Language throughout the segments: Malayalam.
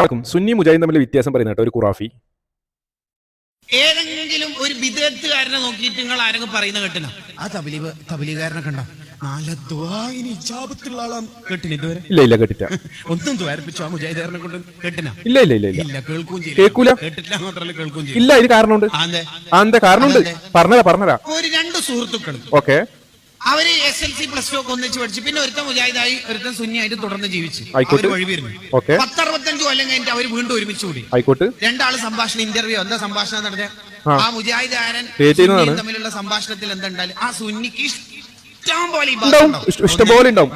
നടക്കും. സുന്നി മുജാഹിദ് തമ്മിൽ വ്യത്യാസം പറയുന്ന കേട്ടോ ഒരു ഖുറാഫി. ഏതെങ്കിലും ഒരു വിദേഹത്തുകാരനെ നോക്കിയിട്ട് നിങ്ങൾ ആരെങ്കിലും പറയുന്ന കേട്ടിന? ആ തബലീബ് തബലീകാരനെ കണ്ട? നല്ല ദ്വായിന് ഇജാബത്തുള്ള ആളാണ്. കേട്ടിന് ഇതുവരെ? ഇല്ല ഇല്ല കേട്ടില്ല. ഒന്നും ദ്വാരിപ്പിച്ചു ആ മുജാഹിദാരനെ കൊണ്ട് കേട്ടിനാ? ഇല്ല ഇല്ല ഇല്ല ഇല്ല. ഇല്ല കേൾക്കും ചെയ്യില്ല. കേൾക്കൂല. കേട്ടില്ല മാത്രമല്ല കേൾക്കും ചെയ്യും ഇല്ല ഇത് കാരണമുണ്ട്. അതെ. ആ എന്താ കാരണമുണ്ട്? പറഞ്ഞതാ പറഞ്ഞതാ. ഒരു രണ്ട് സുഹൃത്തുക്കൾ ഓക്കെ. അവർ S L C plus two ഒക്കെ ഒന്നിച്ച് പഠിച്ചു പിന്നെ ഒരുത്തൻ മുജാഹിദായി ഒരുത്തൻ സുന്നിയായിട്ട് തുടർന്ന് ജീവിച്ചു. ആയിക്കോട്ടെ. അവർ വഴി വരുന്നു. ഓക്കെ. പത്തറുപത്തഞ്ച് കൊല്ലം കഴിഞ്ഞിട്ട് അവർ വീണ്ടും ഒരുമിച്ച് കൂടി. ആയിക്കോട്ടെ. രണ്ടാൾ സംഭാഷണം ഇന്റർവ്യൂ എന്താ സംഭാഷണം നടത്തിയ ആ. ആ മുജാഹിദാരൻ സുന്നിയും തമ്മിലുള്ള സംഭാഷണത്തിൽ എന്തുണ്ടായാലും ആ സുന്നിക്ക് പോലെ ഉണ്ടാവും.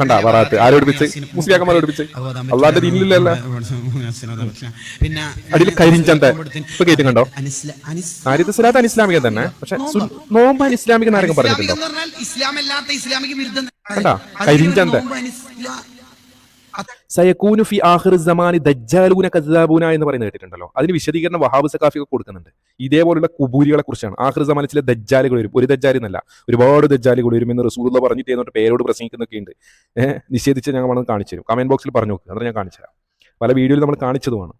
കണ്ടാ, വറാത്ത്. ആര് പഠിപ്പിച്ച്? മുസ്ലിയാക്കന്മാര് പഠിപ്പിച്ച്? അള്ളാന്റെ ദീനിലല്ല. പിന്നെ അടിയിൽ കരിഞ്ചന്ത ഇപ്പൊ കേട്ടും കണ്ടോ ആരിത് സ്വലാത്ത് അനിസ്ലാമിക തന്നെ പക്ഷെ നോമ്പ് അനിസ്ലാമിക ആരെങ്കിലും പറഞ്ഞിട്ടുണ്ടോ കണ്ടാ? കരിഞ്ചന്ത. സയക്കൂനു ഫി ആഹിർ സമാനി ദജ്ജാലൂന കസാബൂന എന്ന് പറയുന്നത് കേട്ടിട്ടുണ്ടല്ലോ. അതിന് വിശദീകരണം വഹാബ് സഖാഫി ഒക്കെ കൊടുക്കുന്നുണ്ട്. ഇതേപോലുള്ള കുബൂരികളെ കുറിച്ചാണ്. ആഹിർ സമാനിൽ ചില ദജ്ജാലുകൾ വരും. ഒരു ദജ്ജാലി എന്നല്ല ഒരുപാട് ദജ്ജാലുകൾ വരും എന്ന് റസൂലുള്ള പറഞ്ഞിട്ട് എന്നിട്ട് പേരോട് പ്രസംഗിക്കുന്നൊക്കെ ഉണ്ട്. നിഷേധിച്ച് ഞങ്ങൾ വന്ന് കാണിച്ചു തരും. കമന്റ് ബോക്സിൽ പറഞ്ഞു നോക്കുക അതാണ് ഞാൻ കാണിച്ചു തരാം. പല വീഡിയോയിൽ നമ്മൾ കാണിച്ചതുമാണ്.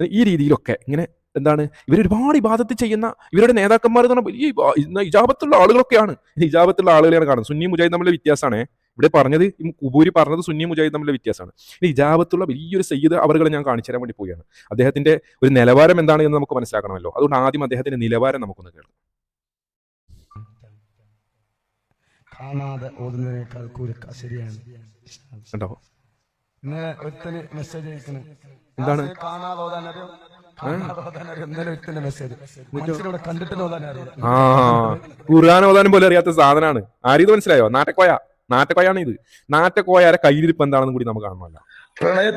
ഈ രീതിയിലൊക്കെ ഇങ്ങനെ എന്താണ് ഇവർ ഒരുപാട് ചെയ്യുന്ന ഇവരുടെ നേതാക്കന്മാർ എന്ന് പറഞ്ഞാൽ ഈ ഇജാബത്തുള്ള ആളുകളൊക്കെയാണ്. ഇജാബത്തുള്ള ആളുകളെയാണ് കാണുന്നത്. സുന്നി മുജാഹിദ് നമ്മളെ വ്യത്യാസമാണ്. ഇവിടെ പറഞ്ഞത് ഈ കുബൂരി പറഞ്ഞത് സുന്നി മുജാഹിദ് തമ്മിലുള്ള വ്യത്യാസമാണ്. ഇനി ഇജാബത്തുള്ള വലിയൊരു സയ്യിദ് അവറുകളെ ഞാൻ കാണിച്ചു തരാൻ വേണ്ടി പോവുകയാണ്. അദ്ദേഹത്തിന്റെ ഒരു നിലവാരം എന്താണ് എന്ന് നമുക്ക് മനസ്സിലാക്കണമല്ലോ. അതുകൊണ്ട് ആദ്യം അദ്ദേഹത്തിന്റെ നിലവാരം നമുക്കൊന്ന് കേൾക്കാം. കാണാതെ ഓതുന്നതിനേക്കാൾ കൂലിക്ക ശരിയാണ്. കണ്ടോ? ഇന്നലെ ഒരുത്തന് മെസ്സേജ് അയക്കണ്. എന്താണ്? കാണാതെ ഓതാൻ അറിയോ? ഖുർആൻ ഓതാനും പോലെ അറിയാത്ത സാധനമാണ്. ആരീത് മനസ്സിലായോ? നാട്ടക്കോയ നാട്ടക്കോയാണ് ഇത്. നാറ്റക്കോയാരെ കയ്യിലിരിപ്പ് എന്താണെന്ന് കൂടി നമുക്ക് കാണണമല്ല. പ്രണയ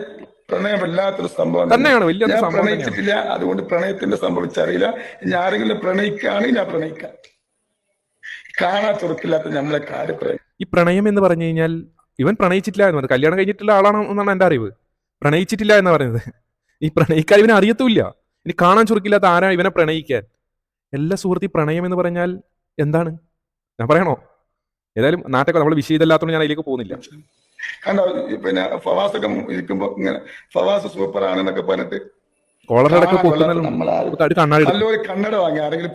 പ്രണയം വല്ലാത്തൊരു സംഭവം തന്നെയാണ്, വലിയ ഞാൻ പ്രണയിച്ചിട്ടില്ല. അതുകൊണ്ട് പ്രണയത്തിന്റെ സംഭവിച്ചറിയില്ല ഞാൻ ആരെങ്കിലും പ്രണയിക്കുകയാണെങ്കിൽ ഞാൻ പ്രണയിക്കാം. കാണാൻ തുറക്കില്ലാത്ത നമ്മളെ കാര്യം ഈ പ്രണയം എന്ന് പറഞ്ഞു കഴിഞ്ഞാൽ ഇവൻ പ്രണയിച്ചിട്ടില്ല എന്ന് പറഞ്ഞു കല്യാണം കഴിഞ്ഞിട്ടുള്ള ആളാണ് എന്നാണ് എന്റെ അറിവ്. പ്രണയിച്ചിട്ടില്ല എന്ന് പറയുന്നത്. ഈ പ്രണയിക്കാൻ ഇവനെ അറിയത്തുമില്ല. ഇനി കാണാൻ ചുരുക്കില്ലാത്ത ആരാ ഇവനെ പ്രണയിക്കാൻ? എല്ലാ സുഹൃത്തി പ്രണയം എന്ന് പറഞ്ഞാൽ എന്താണ്? ഞാൻ പറയണോ? ഏതായാലും നാട്ടൊക്കെ നമ്മൾ വിഷയമില്ലാത്തതുകൊണ്ട് ഞാൻ അതിലേക്ക് പോകുന്നില്ല. കണ്ടോ പിന്നെ ഫവാസൊക്കെ ഇരിക്കുമ്പോ ഇങ്ങനെ ഫവാസ് സൂപ്പർ ആണെന്നൊക്കെ പറഞ്ഞിട്ട്. നല്ലൊരു കണ്ണട വാങ്ങി ആരെങ്കിലും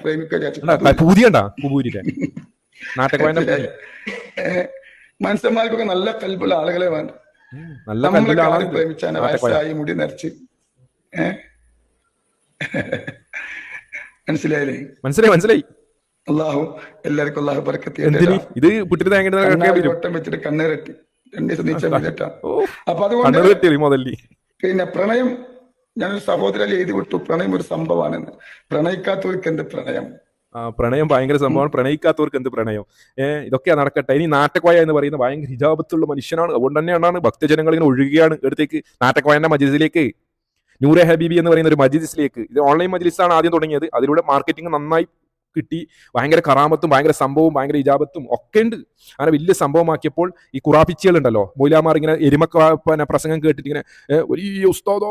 മനുഷ്യന്മാർക്കൊക്കെ നല്ല കൽപ്പുള്ള ആളുകളെ വേണ്ട നല്ല വയസ്സായി മുടി നരച്ച്. ഏ? മനസ്സിലായില്ലേ? മനസ്സിലായി മനസ്സിലായി. അള്ളാഹു എല്ലാവർക്കും അള്ളാഹു എന്തിന്? ഇത് പുട്ടിരി തേങ്ങ വെച്ചിട്ട് കണ്ണേറട്ടി രണ്ടു ദിവസം നീച്ചാൽ മതിട്ടാ അപ്പൊ അതുകൊണ്ട് പിന്നെ പ്രണയം ഞാനൊരു സഹോദരൻ എഴുതി വിട്ടു. പ്രണയം ഒരു സംഭവമാണെന്ന്. പ്രണയിക്കാത്തവർക്ക് എന്ത് പ്രണയം? ആ പ്രണയം ഭയങ്കര സംഭവമാണ്. പ്രണയിക്കാത്തവർക്ക് എന്ത് പ്രണയം? ഏഹ് ഇതൊക്കെയാ നടക്കട്ടെ. ഇനി നാട്ടക്കോയ എന്ന് പറയുന്ന ഭയങ്കര ഹിജാബത്തുള്ള മനുഷ്യനാണ്. അതുകൊണ്ട് തന്നെയാണ് ഭക്തജനങ്ങൾ ഇങ്ങനെ ഒഴുകുകയാണ് എടുത്തേക്ക് നാട്ടക്കോയന്റെ മജിസിലേക്ക് നൂറെ ഹബീബി എന്ന് പറയുന്ന ഒരു മജീസിലേക്ക് ഇത് ഓൺലൈൻ മജിലിസാണ് ആദ്യം തുടങ്ങിയത്. അതിലൂടെ മാർക്കറ്റിംഗ് നന്നായി കിട്ടി. ഭയങ്കര കറാമത്തും ഭയങ്കര സംഭവവും ഭയങ്കര ഇജാബത്തും ഒക്കെ ഉണ്ട്. അങ്ങനെ വലിയ സംഭവമാക്കിയപ്പോൾ ഈ കുറാപ്പിച്ചികൾ ഉണ്ടല്ലോ മൊയ്ലാമാർ ഇങ്ങനെ എരുമക്ക പിന്നെ പ്രസംഗം കേട്ടിട്ട് ഇങ്ങനെ വലിയ ഉസ്താദോ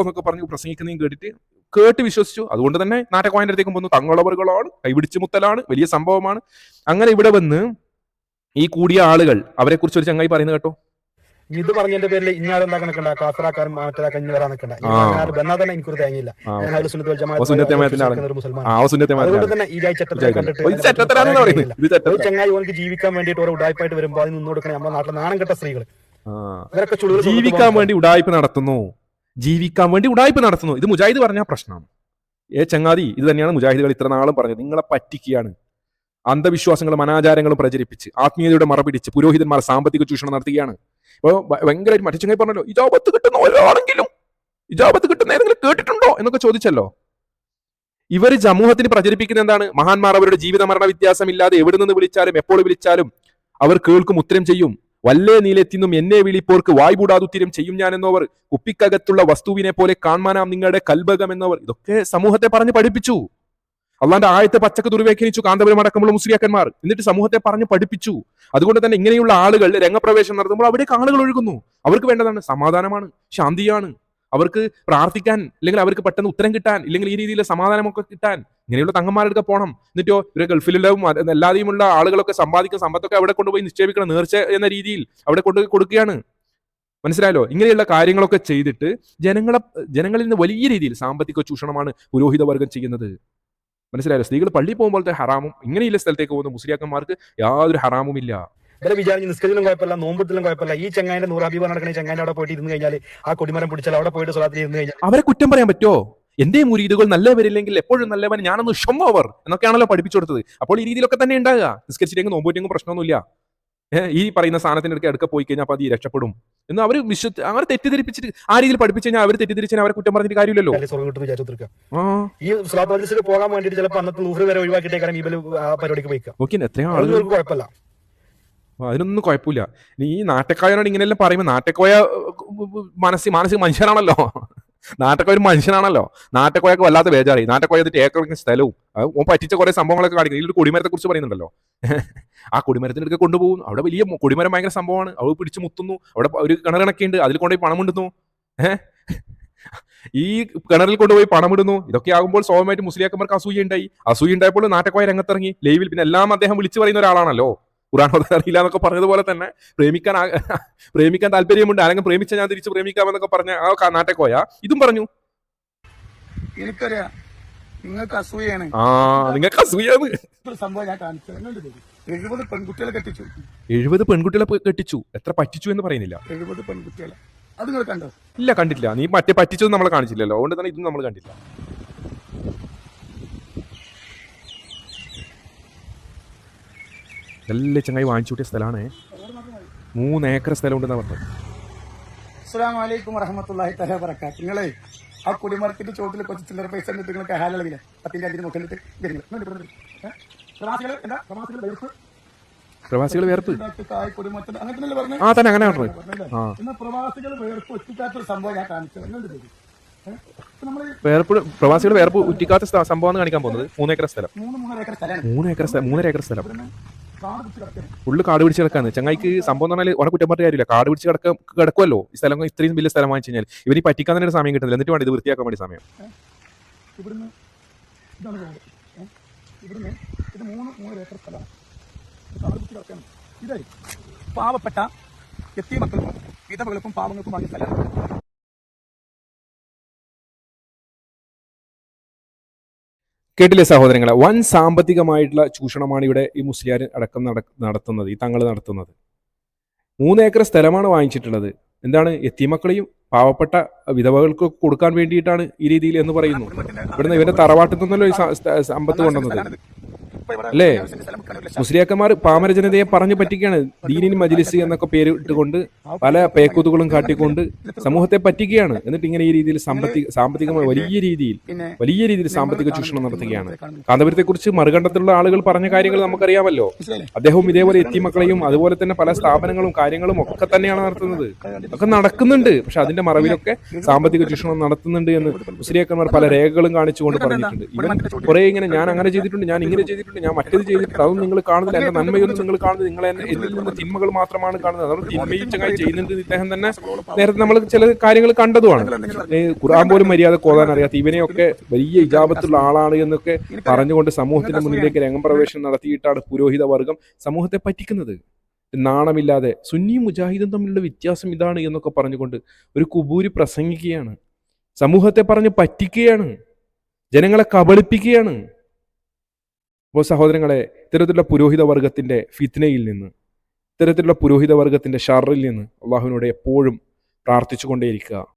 എന്നൊക്കെ പറഞ്ഞ് പ്രസംഗിക്കുന്നതും കേട്ടിട്ട് കേട്ട് വിശ്വസിച്ചു. അതുകൊണ്ട് തന്നെ നാട്ടക്കോയിന്റെ അടുത്തേക്കും വന്നു. തങ്ങളവറുകളാണ് കൈപിടിച്ച് മുത്തലാണ് വലിയ സംഭവമാണ്. അങ്ങനെ ഇവിടെ വന്ന് ഈ കൂടിയ ആളുകൾ അവരെക്കുറിച്ച് ഒരു ചങ്ങായി പറയുന്നത് കേട്ടോ. ഇത് പറഞ്ഞതിന്റെ പേരിൽ ഇഞ്ഞാരെന്താ കണക്കണ്ട കാസറാക്കാരും മാറ്റലാക്കാൻ ഇനി വരാൻ നിൽക്കണ്ട. ബന്നാ തന്നെ എനിക്കൊരു തേങ്ങയില്ല. ഞാൻ. ഒരു മുസൽമാൻ. ആ സുന്നത്തെ അതുകൊണ്ട് തന്നെ ഈ ചങ്ങായി ഓനക്ക് ജീവിക്കാൻ വേണ്ടിയിട്ട് ഓരോ ഉടായ്പായിട്ട് വരുമ്പോൾ അതിന് നിന്ന് കൊടുക്കണേ. നമ്മുടെ നാട്ടിലെ നാണം കെട്ട സ്ത്രീകൾ ജീവിക്കാൻ വേണ്ടി ഉടായ്പ നടത്തുന്നു. ജീവിക്കാൻ വേണ്ടി ഉടായ്പ നടത്തുന്നു. ഇത് മുജാഹിദ് പറഞ്ഞ പ്രശ്നമാണ്. ഏ ചങ്ങാതി ഇത് തന്നെയാണ് മുജാഹിദുകൾ ഇത്ര നാളും പറഞ്ഞത്. നിങ്ങളെ പറ്റിക്കുകയാണ്. അന്ധവിശ്വാസങ്ങളും അനാചാരങ്ങളും പ്രചരിപ്പിച്ച് ആത്മീയതയുടെ മറപിടിച്ച് പുരോഹിതന്മാർ സാമ്പത്തിക ചൂഷണം നടത്തുകയാണ്. ഇപ്പോൾ ഭയങ്കരമായിട്ട് മറ്റു ചങ്ങായി പറഞ്ഞല്ലോ ഇജാബത്ത് കിട്ടുന്ന ഒരാളെങ്കിലും ഇജാബത്ത് കിട്ടുന്ന ഏതെങ്കിലും കേട്ടിട്ടുണ്ടോ? എന്നൊക്കെ ചോദിച്ചല്ലോ. ഇവർ സമൂഹത്തിന് പ്രചരിപ്പിക്കുന്ന എന്താണ്? മഹാന്മാർ അവരുടെ ജീവിത മരണ വ്യത്യാസമില്ലാതെ എവിടെ നിന്ന് വിളിച്ചാലും എപ്പോൾ വിളിച്ചാലും അവർ കേൾക്കും ഉത്തരം ചെയ്യും. വല്ലേ നീലെത്തിന്നും എന്നെ വിളിപ്പോർക്ക് വായ്പൂടാതുത്തിരം ചെയ്യും ഞാൻ എന്നവർ. കുപ്പിക്കകത്തുള്ള വസ്തുവിനെ പോലെ കാണാനാം നിങ്ങളുടെ കൽബകം എന്നവർ. ഇതൊക്കെ സമൂഹത്തെ പറഞ്ഞ് പഠിപ്പിച്ചു. അള്ളാന്റെ ആയത്തെ പച്ചക്ക് ദുർവ്യാഖ്യാനിച്ചു കാന്തപുരം അടക്കമുള്ള മുസ്ലിയാക്കന്മാർ. എന്നിട്ട് സമൂഹത്തെ പറഞ്ഞ് പഠിപ്പിച്ചു. അതുകൊണ്ട് തന്നെ ഇങ്ങനെയുള്ള ആളുകൾ രംഗപ്രവേശം നടത്തുമ്പോൾ അവിടെ ആളുകൾ ഒഴുകുന്നു. അവർക്ക് വേണ്ടതാണ് സമാധാനമാണ് ശാന്തിയാണ്. അവർക്ക് പ്രാർത്ഥിക്കാൻ അല്ലെങ്കിൽ അവർക്ക് പെട്ടെന്ന് ഉത്തരം കിട്ടാൻ ഇല്ലെങ്കിൽ ഈ രീതിയിൽ സമാധാനമൊക്കെ കിട്ടാൻ ഇങ്ങനെയുള്ള തങ്ങന്മാരുടെ പോകണം എന്നിട്ടോ ഇവരെ ഗൾഫിലുള്ളവും എല്ലാതെയുമുള്ള ആളുകളൊക്കെ സമ്പാദിക്കുന്ന സമ്പത്തൊക്കെ അവിടെ കൊണ്ടുപോയി നിക്ഷേപിക്കണം നേർച്ച എന്ന രീതിയിൽ അവിടെ കൊണ്ട് കൊടുക്കുകയാണ്. മനസ്സിലായല്ലോ? ഇങ്ങനെയുള്ള കാര്യങ്ങളൊക്കെ ചെയ്തിട്ട് ജനങ്ങളെ ജനങ്ങളിൽ നിന്ന് വലിയ രീതിയിൽ സാമ്പത്തിക ചൂഷണമാണ് പുരോഹിതവർഗം ചെയ്യുന്നത്. മനസ്സിലായല്ലോ? സ്ത്രീകൾ പള്ളി പോകുമ്പോഴത്തെ ഹറാമും ഇങ്ങനെയുള്ള സ്ഥലത്തേക്ക് പോകുന്ന മുസ്ലിയാക്കന്മാർക്ക് യാതൊരു ഹറാമും ഇല്ല ഇവരെ വിചാരിച്ച് നിസ്കരിച്ചിലും കുഴപ്പമില്ല നോമ്പത്തിലും കുഴപ്പമില്ല. ഈ ചെങ്ങായിന്റെ നൂറ് ഹബീബ് നടക്കണ ഈ ചെങ്ങാന്റെ അവിടെ പോയിട്ട് ഇരുന്ന് കഴിഞ്ഞാൽ ആ കൊടിമരം പിടിച്ചാൽ അവിടെ പോയിട്ട് സ്വലാത്തിൽ ഇരുന്ന് കഴിഞ്ഞാൽ അവരെ കുറ്റം പറയാൻ പറ്റുമോ? എന്റെ മുരീതുകൾ നല്ലവരില്ലെങ്കിൽ എപ്പോഴും നല്ലവൻ ഞാനൊന്ന് ഷമ്മോവർ എന്നൊക്കെയാണല്ലോ പഠിപ്പിച്ചു കൊടുത്തത്. അപ്പോൾ ഈ രീതിയിലൊക്കെ തന്നെ ഉണ്ടാകുക നിസ്കരിച്ചിട്ടെങ്കിൽ നോമ്പോറ്റെങ്കിൽ പ്രശ്നമൊന്നുമില്ല. ഈ പറയുന്ന സാധനത്തിന്റെ അടുക്ക അടുക്ക പോയി കഴിഞ്ഞാൽ അപ്പൊ അത് രക്ഷപ്പെടും. എന്ന് അവർ വിശ്വ അവർ തെറ്റിദ്ധരിപ്പിച്ചിട്ട് ആ രീതിയിൽ പഠിപ്പിച്ചു കഴിഞ്ഞാൽ അവർ തെറ്റിദ്ധരിച്ചാൽ അവരെ കുറ്റം പറഞ്ഞിട്ട് കാര്യമില്ലല്ലോ. ഈ പോകാൻ വേണ്ടിയിട്ട് ചിലപ്പോൾ അന്നത്തെ നൂറ് വരെ ഒഴിവാക്കിയിട്ടേക്കാരം ഈ പരിപാടിക്ക് ഓക്കെ എത്രയോ ആളുകൾ കുഴപ്പമില്ല. അതിനൊന്നും കുഴപ്പമില്ല. നീ ഈ നാട്ടക്കായനോട് ഇങ്ങനെയെല്ലാം പറയുമ്പോൾ നാട്ടക്കോയ മനസ്സി മാനസിക മനുഷ്യനാണല്ലോ നാട്ടക്കോയ ഒരു മനുഷ്യനാണല്ലോ. നാട്ടക്കോയൊക്കെ വല്ലാത്ത ബേജാറി നാട്ടക്കോയ എന്നിട്ട് ഏക്കറിന് സ്ഥലവും. ഓൻ പറ്റിച്ച കുറെ സംഭവങ്ങളൊക്കെ കാണിക്കുന്നു. ഇതിലൊരു കൊടിമരത്തെ കുറിച്ച് പറയുന്നുണ്ടല്ലോ. ആ കൊടിമരത്തിന്റെ അടുക്ക കൊണ്ടുപോകും അവിടെ വലിയ കുടിമരം ഭയങ്കര സംഭവമാണ്. അവിടെ പിടിച്ചു മുത്തുന്നു. അവിടെ ഒരു കിണറിണക്കിയുണ്ട്. അതിൽ കൊണ്ടുപോയി പണം ഇടുന്നു ഏഹ്? ഈ കിണറിൽ കൊണ്ടുപോയി പണം ഇടുന്നു ഇതൊക്കെ ആകുമ്പോൾ സ്വാഭാവികമായിട്ട് മുസ്ലിയാക്കന്മാർക്ക് അസൂയ ഉണ്ടായി. അസൂയ ഉണ്ടായപ്പോൾ നാട്ടക്കോയ രംഗത്തിറങ്ങി. ലൈവിൽ പിന്നെ എല്ലാം അദ്ദേഹം വിളിച്ചു പറയുന്ന ഒരാളാണല്ലോ. ഖുറാൻ ഓതാൻ അറിയില്ല എന്നൊക്കെ പറഞ്ഞതുപോലെ തന്നെ പ്രേമിക്കാൻ പ്രേമിക്കാൻ താല്പര്യമുണ്ട്. അല്ലെങ്കിൽ പ്രേമിച്ച ഞാൻ തിരിച്ച് പ്രേമിക്കാമെന്നൊക്കെ പറഞ്ഞ ആ നാട്ടെ നാട്ടക്കോയ? ഇതും പറഞ്ഞു. എനിക്കറിയാം. നിങ്ങൾക്ക് അസൂയാണ് ആ നിങ്ങൾക്ക് അസൂയാണ് സംഭവം ഞാൻ കാണിച്ചു. എഴുപത് പെൺകുട്ടികളെ കെട്ടിച്ചു. എഴുപത് പെൺകുട്ടികളെ കെട്ടിച്ചു. എത്ര പറ്റിച്ചു എന്ന് പറയുന്നില്ല. എഴുപത് പെൺകുട്ടികളെ. അത് നിങ്ങൾ കണ്ടോ? ഇല്ല കണ്ടില്ല നീ മറ്റേ പറ്റിച്ചത് നമ്മളെ കാണിച്ചില്ലല്ലോ. അതുകൊണ്ട് തന്നെ ഇതും നമ്മൾ കണ്ടില്ല. നല്ല ചങ്ങായി വാങ്ങിച്ചു കൂട്ടിയ സ്ഥലമാണ്. മൂന്ന് ഏക്കർ സ്ഥലം ഉണ്ടെന്നാ പറഞ്ഞത് അസ്സാമലൈക്കും വറഹമത്തല്ലാഹി തല നിങ്ങളെ ആ കുടിമരത്തിന്റെ ചോട്ടിൽ കുറച്ച് ചില്ലറ പൈസ നിങ്ങൾക്ക് ഹാലളവില്ല പത്തിന്റെ അഞ്ചിന് പ്രവാസികൾ എന്താ? പ്രവാസികൾ വേർപ്പ് പ്രവാസികൾ ആ തന്നെ അങ്ങനെ പ്രവാസികൾ വേർപ്പ് ഒറ്റിക്കാത്തൊരു സംഭവം ഞാൻ കാണിച്ചത്. വേർപ്പ് പ്രവാസികൾ വേർപ്പ് ഉറ്റിക്കാത്ത സംഭവമാണ് കാണിക്കാൻ പോകുന്നത്. മൂന്ന് ഏക്കർ സ്ഥലം. മൂന്ന് ഏക്കർ സ്ഥലം മൂന്നര ഏക്കർ സ്ഥലം. ഫുള്ള് കാട് പിടിച്ച് കിടക്കാന്ന് ചങ്ങായിക്ക് സംഭവം പറഞ്ഞാൽ ഉടനെ കുറ്റം പറഞ്ഞ കാര്യമില്ല. കാട് പിടിച്ച് കിടക്ക കിടക്കുമല്ലോ ഈ സ്ഥലം ഇത്രയും വലിയ സ്ഥലം വാങ്ങിച്ചു കഴിഞ്ഞാൽ ഇവർ പറ്റിക്കാൻ തന്നെ സമയം കിട്ടുന്നില്ല. എന്നിട്ട് വേണം ഇത് വൃത്തിയാക്കാൻ വേണ്ടി സമയം. ഇത് കാട് പാവപ്പെട്ട എത്തിയ മക്കൾക്കും വിധവകൾക്കും പാവങ്ങൾക്കും വാങ്ങിയ സ്ഥലമാണ് കേട്ടില്ലേ സഹോദരങ്ങളെ? വൻ സാമ്പത്തികമായിട്ടുള്ള ചൂഷണമാണ് ഇവിടെ ഈ മുസ്ലിയാർ അടക്കം നട- നടത്തുന്നത് ഈ തങ്ങൾ നടത്തുന്നത്. മൂന്ന് ഏക്കർ സ്ഥലമാണ് വാങ്ങിച്ചിട്ടുള്ളത്. എന്താണ്? എത്തിമക്കളെയും പാവപ്പെട്ട വിധവകൾക്ക് കൊടുക്കാൻ വേണ്ടിയിട്ടാണ് ഈ രീതിയിൽ എന്ന് പറയുന്നു. ഇവിടുന്ന് ഇവന്റെ തറവാട്ടിൽ നിന്നല്ലോ ഈ സമ്പത്ത് കൊണ്ടുവന്നത്. അല്ലേ? മുസ്ലിയാക്കന്മാർ പാമര ജനതയെ പറഞ്ഞു പറ്റിക്കുകയാണ്. ദീനിൻ മജ്ലിസ് എന്നൊക്കെ പേര് ഇട്ടുകൊണ്ട് പല പേക്കൂത്തുകളും കാട്ടിക്കൊണ്ട് സമൂഹത്തെ പറ്റിക്കുകയാണ്. എന്നിട്ട് ഇങ്ങനെ ഈ രീതിയിൽ സാമ്പത്തിക സാമ്പത്തികമായി വലിയ രീതിയിൽ വലിയ രീതിയിൽ സാമ്പത്തിക ചൂഷണം നടത്തുകയാണ്. കാന്തപുരത്തെ കുറിച്ച് മറുകണ്ഠത്തിലുള്ള ആളുകൾ പറഞ്ഞ കാര്യങ്ങൾ നമുക്കറിയാമല്ലോ. അദ്ദേഹവും ഇതേപോലെ എത്തിമക്കളെയും അതുപോലെ തന്നെ പല സ്ഥാപനങ്ങളും കാര്യങ്ങളും ഒക്കെ തന്നെയാണ് നടത്തുന്നത്. ഒക്കെ നടക്കുന്നുണ്ട് പക്ഷെ അതിന്റെ മറവിലൊക്കെ സാമ്പത്തിക ചൂഷണം നടത്തുന്നുണ്ട് എന്ന് മുസ്ലിയാക്കന്മാർ പല രേഖകളും കാണിച്ചുകൊണ്ട് പറഞ്ഞിട്ടുണ്ട്. ഇവൻ കുറെ ഇങ്ങനെ ഞാൻ അങ്ങനെ ചെയ്തിട്ടുണ്ട് ഞാൻ ഇങ്ങനെ ചെയ്തിട്ടുണ്ട് ഞാൻ മറ്റേത് ചെയ്തിട്ടുണ്ട് അതൊന്നും നിങ്ങൾ കാണുന്നില്ല. എന്റെ നന്മയൊന്നും നിങ്ങൾ കാണുന്നത് നിങ്ങൾ എന്നെ എന്നിൽ നിന്ന് തിന്മകൾ മാത്രമാണ് കാണുന്നത്. അതുകൊണ്ട് തിന്മയും ചങ്ങായി ചെയ്യുന്നുണ്ട് ഇദ്ദേഹം തന്നെ നേരത്തെ നമ്മൾ ചില കാര്യങ്ങൾ കണ്ടതുമാണ്. ഖുറാൻ ഖുർആൻ പോലും മര്യാദ കോതാൻ അറിയാത്ത ഇവനെയൊക്കെ വലിയ ഇജാപത്തുള്ള ആളാണ് എന്നൊക്കെ പറഞ്ഞുകൊണ്ട് സമൂഹത്തിന്റെ മുന്നിലേക്ക് രംഗപ്രവേശനം നടത്തിയിട്ടാണ് പുരോഹിത വർഗം സമൂഹത്തെ പറ്റിക്കുന്നത്. നാണമില്ലാതെ സുന്നിയും മുജാഹിദും തമ്മിലുള്ള വ്യത്യാസം ഇതാണ് എന്നൊക്കെ പറഞ്ഞുകൊണ്ട് ഒരു കുബൂരി പ്രസംഗിക്കുകയാണ്. സമൂഹത്തെ പറഞ്ഞ് പറ്റിക്കുകയാണ്. ജനങ്ങളെ കബളിപ്പിക്കുകയാണ്. അപ്പോൾ സഹോദരങ്ങളെ ഇത്തരത്തിലുള്ള പുരോഹിത വർഗത്തിന്റെ ഫിത്നയിൽ നിന്ന് ഇത്തരത്തിലുള്ള പുരോഹിത വർഗത്തിന്റെ ഷറിൽ നിന്ന് അള്ളാഹുവിനോട് എപ്പോഴും പ്രാർത്ഥിച്ചുകൊണ്ടേയിരിക്കുക.